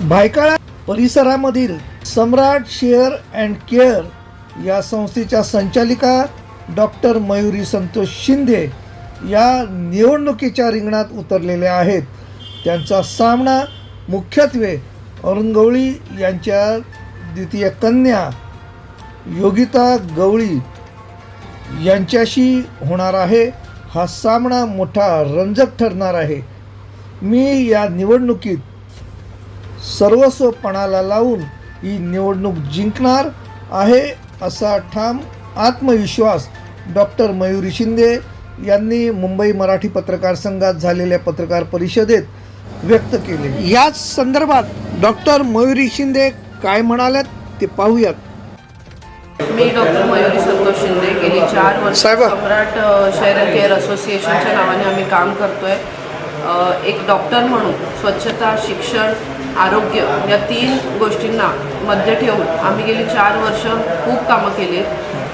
भायकाळा परिसरामधील Samrat share and care या संस्थेच्या संचालिका डॉक्टर मयुरी संतोष शिंदे या निवडणुकीच्या रिंगणात उतरलेल्या आहेत. त्यांचा सामना मुख्यत्वे अरुण गवळी यांच्या द्वितीय कन्या योगिता गवळी यांच्याशी होणार आहे. हा सामना मोठा रंजक ठरणार आहे. मी या निवडणुकीत सर्वस्व पणाला लावून ही निवडणूक जिंकणार आहे असा ठाम आत्मविश्वास डॉक्टर मयुरी शिंदे यांनी मुंबई मराठी पत्रकार संघात झालेल्या पत्रकार परिषदेत व्यक्त केले. याच संदर्भात डॉक्टर मयुरी शिंदे काय म्हणाल्यात ते पाहूयात. मी डॉक्टर मयुरी संतोष शिंदे गेली चार वर्ष. सम्राट अँड केअर असोसिएशनच्या नावाने आम्ही काम करतोय. एक डॉक्टर म्हणून स्वच्छता शिक्षण आरोग्य या तीन गोष्टींना मध्य ठेवून आम्ही गेली चार वर्ष खूप कामं केली.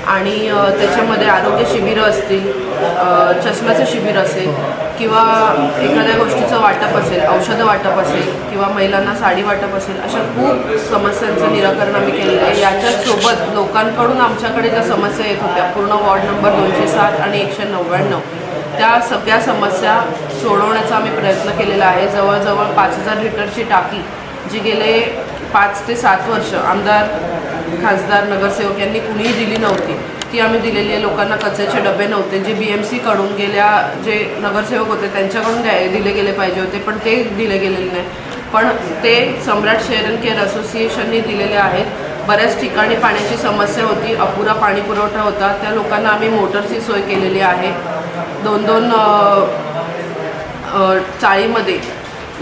आणि त्याच्यामध्ये आरोग्य शिबिरं असतील चष्म्याचं शिबिर असेल किंवा एखाद्या गोष्टीचं वाटप असेल औषधं वाटप असेल किंवा महिलांना साडी वाटप असेल अशा खूप समस्यांचं निराकरण आम्ही केलेलं आहे. याच्यासोबत लोकांकडून आमच्याकडे ज्या समस्या येत होत्या पूर्ण वॉर्ड नंबर दोनशे सात आणि एकशे नव्याण्णव त्या सगळ्या समस्या सोडवण्याचा आम्ही प्रयत्न केलेला आहे. जवळजवळ पाच हजार लिटरची टाकी जी गेले पाच ते सात वर्ष आमदार खासदार नगरसेवक यांनी कुणीही दिली नव्हती. ती आम्ही दिलेली आहे. लोकांना कचऱ्याचे डबे नव्हते. जे बी एम सीकडून गेल्या जे नगरसेवक होते त्यांच्याकडून द्याय दिले गेले पाहिजे होते पण ते दिले गेलेले नाही. पण ते सम्राट शेअर अँड केअर असोसिएशनने दिलेले आहेत. बऱ्याच ठिकाणी पाण्याची समस्या होती. अपुरा पाणी पुरवठा होता. त्या लोकांना आम्ही मोटरची सोय केलेली आहे. दोन दोन चाळीमध्ये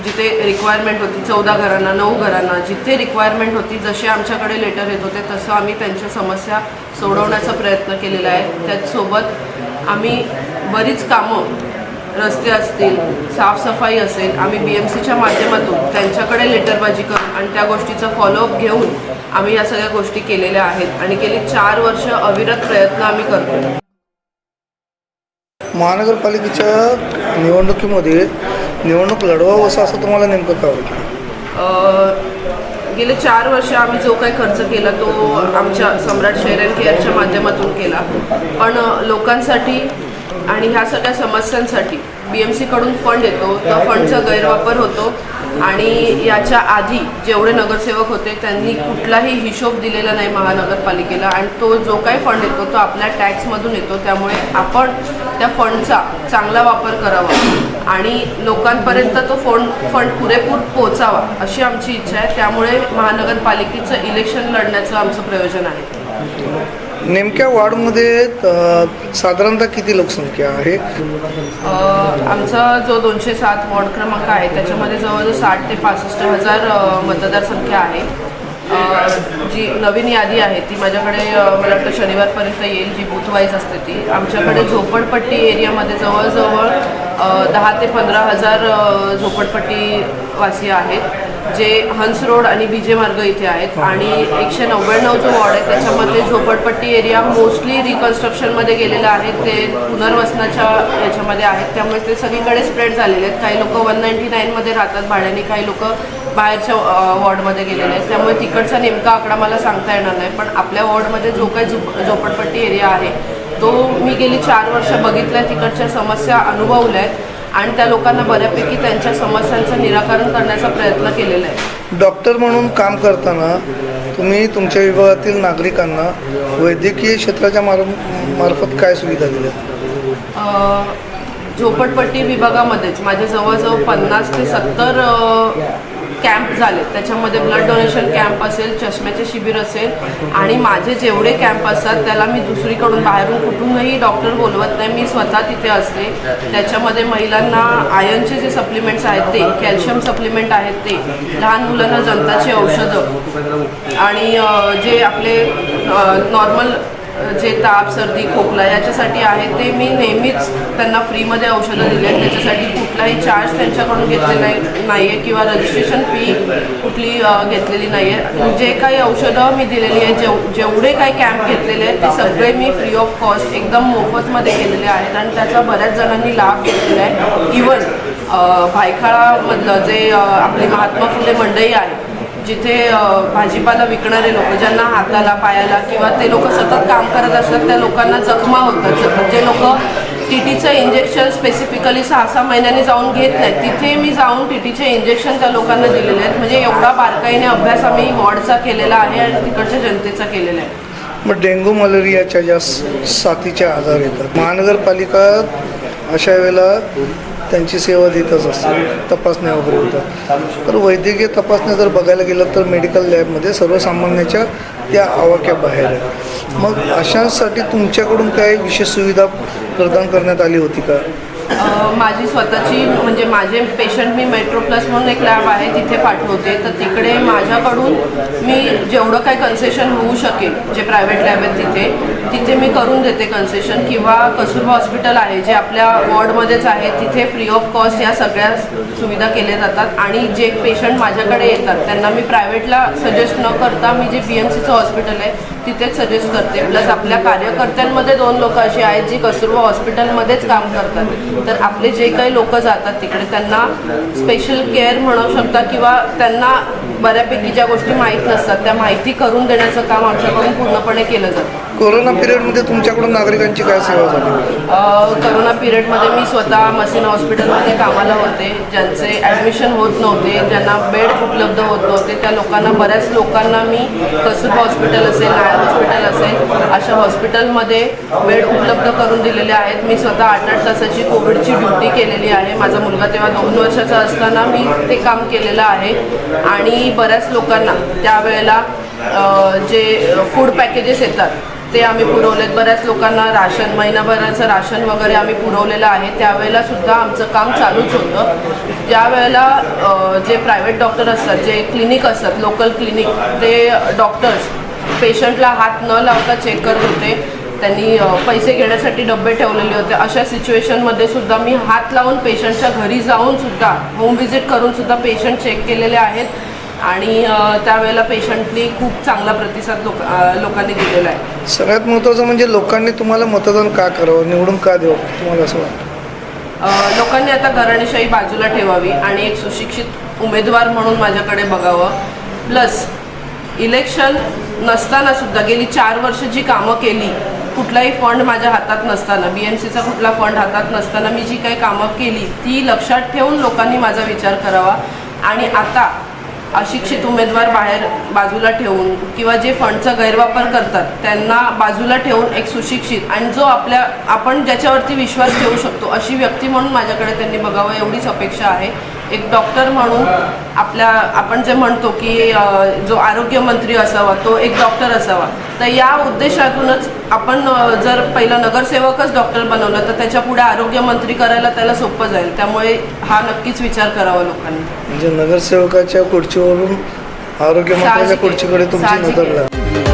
जिथे रिक्वायरमेंट होती चौदा घरांना नऊ घरांना जिथे रिक्वायरमेंट होती जसे आमच्याकडे लेटर येत होते तसं आम्ही त्यांच्या समस्या सोडवण्याचा प्रयत्न केलेला आहे. त्याचसोबत आम्ही बरीच कामं रस्ते असतील साफसफाई असेल आम्ही बी एम सीच्या माध्यमातून त्यांच्याकडे लेटरबाजी करून आणि त्या गोष्टीचा फॉलोअप घेऊन आम्ही या सगळ्या गोष्टी केलेल्या आहेत आणि गेली चार वर्ष अविरत प्रयत्न आम्ही करतो महानगरपालिकेच्या निवडणुकीमध्ये निवडणूक लढवावं असं असं तुम्हाला नेमकं का वाटलं? गेले चार वर्ष आम्ही जो काही खर्च केला तो आमच्या सम्राट शेअर अँड केअरच्या माध्यमातून केला. पण लोकांसाठी आणि ह्या सगळ्या समस्यांसाठी बी एम सीकडून फंड येतो. त्या फंडचा गैरवापर होतो. आणि याच्या आधी जेवढे नगरसेवक होते त्यांनी कुठलाही हिशोब दिलेला नाही महानगरपालिकेला. आणि तो जो काही फंड येतो तो आपल्या टॅक्समधून येतो. त्यामुळे आपण त्या फंडचा चांगला वापर करावा. आणि लोकांपर्यंत तो फंड फंड पुरेपूर पोहोचावा अशी आमची इच्छा आहे. त्यामुळे महानगरपालिकेचं इलेक्शन लढण्याचं आमचं प्रयोजन आहे. नेमक्या वॉर्डमध्ये साधारणतः किती लोकसंख्या आहे? आमचा जो दोनशे सात वॉर्ड क्रमांक आहे त्याच्यामध्ये जवळजवळ साठ ते पासष्ट हजार मतदारसंख्या आहे. जी नवीन यादी आहे ती माझ्याकडे मला वाटतं शनिवारपर्यंत येईल जी बूथवाईज असते ती. आमच्याकडे झोपडपट्टी एरियामध्ये जवळजवळ दहा ते पंधरा हजार झोपडपट्टीवासी झोपडपट्टी वासी आहेत. जे हंस रोड आणि बीजे मार्ग इथे आहेत आणि एकशे नव्याण्णव जो वॉर्ड आहे त्याच्यामध्ये झोपडपट्टी एरिया मोस्टली रिकन्स्ट्रक्शनमध्ये गेलेला आहे. ते पुनर्वसनाच्या याच्यामध्ये आहेत. त्यामुळे ते सगळीकडे स्प्रेड झालेले आहेत. काही लोक वन नाईन्टी नाईनमध्ये राहतात भाड्याने काही लोक बाहेरच्या वॉर्डमध्ये गेलेले आहेत. त्यामुळे तिकडचा नेमका आकडा मला सांगता येणार नाही. पण आपल्या वॉर्डमध्ये जो काही झोप झोपडपट्टी एरिया आहे तो मी गेली चार वर्ष बघितल्या. तिकडच्या समस्या अनुभवल्या आहेत. आणि त्या लोकांना बऱ्यापैकी त्यांच्या समस्यांचं निराकरण करण्याचा प्रयत्न केलेला आहे. डॉक्टर म्हणून काम करताना तुम्ही तुमच्या विभागातील नागरिकांना वैद्यकीय क्षेत्राच्या मार मार्फत काय सुविधा दिल्या? झोपडपट्टी विभागामध्येच. माझे जवळजवळ पन्नास ते सत्तर कॅम्प झाले त्याच्यामध्ये ब्लड डोनेशन कॅम्प असेल चष्म्याचे शिबिर असेल आणि माझे जेवढे कॅम्प असतात त्याला मी दुसरीकडून बाहेरून कुठूनही डॉक्टर बोलवत नाही. मी स्वतः तिथे असते. त्याच्यामध्ये महिलांना आयर्नचे जे सप्लिमेंट्स आहेत ते कॅल्शियम सप्लिमेंट आहेत ते लहान मुलांना जंताची औषधं आणि जे आपले नॉर्मल जे ताप सर्दी खोकला याच्यासाठी आहे ते मी नेहमीच त्यांना फ्रीमध्ये औषधं दिली आहेत. त्याच्यासाठी कुठलाही चार्ज त्यांच्याकडून घेतलेला नाही नाही आहे किंवा रजिस्ट्रेशन फी कुठली घेतलेली नाही आहे जे काही औषधं मी दिलेली आहे जेव जेवढे काही कॅम्प घेतलेले आहेत ते सगळे मी फ्री ऑफ कॉस्ट एकदम मोफतमध्ये केलेले आहेत आणि त्याचा बऱ्याच जणांनी लाभ घेतलेला आहे. इवन भायखळामधलं जे आपले आपली महात्मा फुले मंडई आहे जिथे भाजीपाला विकणारे लोक ज्यांना हाताला पायाला किंवा ते लोक सतत काम करत असतात त्या लोकांना जखमा होतात. सतत जे लोक टी टीचं इंजेक्शन स्पेसिफिकली सहा सहा महिन्यांनी जाऊन घेत नाहीत तिथे मी जाऊन टी टीचे इंजेक्शन त्या लोकांना दिलेले आहेत. म्हणजे एवढा बारकाईने अभ्यास आम्ही वॉर्डचा केलेला आहे आणि तिकडच्या जनतेचा केलेला आहे. मग डेंग्यू मलेरियाच्या ज्या साथीच्या साथीचे आजार येतात महानगरपालिका अशा वेळेला त्यांची सेवा देतच असते तपासण्या वगैरे होतात. तर वैद्यकीय तपासण्या जर बघायला गेलं तर मेडिकल लॅबमध्ये सर्वसामान्याच्या त्या आवाक्या बाहेर आहेत. मग अशांसाठी तुमच्याकडून काही विशेष सुविधा प्रदान करण्यात आली होती का? माझी स्वतःची म्हणजे माझे पेशंट मी मेट्रो प्लस म्हणून एक लॅब आहे तिथे पाठवते. तर तिकडे माझ्याकडून मी जेवढं काही कन्सेशन होऊ शकेल जे प्रायव्हेट लॅब आहेत तिथे तिथे मी करून देते कन्सेशन किंवा कस्तुरबा हॉस्पिटल आहे जे आपल्या वॉर्डमध्येच आहे तिथे फ्री ऑफ कॉस्ट या सगळ्या सुविधा केल्या जातात. आणि जे पेशंट माझ्याकडे येतात त्यांना मी प्रायव्हेटला सजेस्ट न करता मी जे बी एम सीचं हॉस्पिटल आहे तिथेच सजेस्ट करते. प्लस आपल्या कार्यकर्त्यांमध्ये दोन लोक अशी आहेत जी कस्तुरबा हॉस्पिटलमध्येच काम करतात. तर आपले जे काही लोक जातात तिकडे त्यांना स्पेशल केअर म्हणू शकता किंवा त्यांना बऱ्यापैकी ज्या गोष्टी माहीत नसतात त्या माहिती करून देण्याचं काम आमच्याकडून पूर्णपणे केलं जातं. कोरोना पिरियडमध्ये तुमच्याकडून नागरिकांची काय सेवा झाली? होती करोना पिरियडमध्ये मी स्वतः मसिना हॉस्पिटलमध्ये कामाला होते ज्यांचे ॲडमिशन होत नव्हते ज्यांना बेड उपलब्ध होत नव्हते त्या लोकांना बऱ्याच लोकांना मी कस्तुरबा हॉस्पिटल असेल नायर हॉस्पिटल असेल अशा हॉस्पिटलमध्ये बेड उपलब्ध करून दिलेले आहेत. मी स्वतः आठ आठ तासाची कोविडची ड्युटी केलेली आहे. माझा मुलगा तेव्हा दोन वर्षाचा असताना मी ते काम केलेलं आहे. आणि बऱ्याच लोकांना त्यावेळेला जे फूड पॅकेजेस येतात ते आम्ही पुरवलेत. बऱ्याच लोकांना राशन महिनाभराचं राशन वगैरे आम्ही पुरवलेलं आहे. त्यावेळेला सुद्धा आमचं काम चालूच होतं. त्यावेळेला जे प्रायव्हेट डॉक्टर असतात जे क्लिनिक असतात लोकल क्लिनिक ते डॉक्टर्स पेशंटला हात न लावता चेक करत होते. त्यांनी पैसे घेण्यासाठी डबे ठेवलेले होते. अशा सिच्युएशनमध्ये सुद्धा मी हात लावून पेशंटच्या घरी जाऊन सुद्धा होम व्हिजिट करून सुद्धा पेशंट चेक केलेले आहेत. आणि त्यावेळेला पेशंटनी खूप चांगला प्रतिसाद लोक लोकांनी दिलेला आहे. सगळ्यात महत्त्वाचं म्हणजे लोकांनी तुम्हाला मतदान का करावं निवडून का द्यावं तुम्हाला असं वाटतं? लोकांनी आता घराणेशाही बाजूला ठेवावी आणि एक सुशिक्षित उमेदवार म्हणून माझ्याकडे बघावं. प्लस इलेक्शन नसताना सुद्धा गेली चार वर्ष जी कामं केली कुठलाही फंड माझ्या हातात नसताना बी एम सीचा कुठला फंड हातात नसताना मी जी काही कामं केली ती लक्षात ठेवून लोकांनी माझा विचार करावा. आणि आता अशिक्षित उमेदवार बाहेर बाजूला ठेवून किंवा जे फंडचा गैरवापर करतात त्यांना बाजूला ठेवून एक सुशिक्षित आणि जो आपल्या आपण ज्याच्यावरती विश्वास ठेवू शकतो अशी व्यक्ती म्हणून माझ्याकडे त्यांनी बघावं एवढीच अपेक्षा आहे. एक डॉक्टर म्हणून आपल्या आपण जे म्हणतो की जो आरोग्यमंत्री असावा तो एक डॉक्टर असावा. तर या उद्देशातूनच आपण जर पहिला नगरसेवकच डॉक्टर बनवलं तर त्याच्या पुढे आरोग्यमंत्री करायला त्याला सोपं जाईल. त्यामुळे हा नक्कीच विचार करावा लोकांनी. म्हणजे नगरसेवकाच्या खुर्चीवरून आरोग्य मंत्र्याच्या साहजिक आहे. खुर्चीकडे तुमची नजर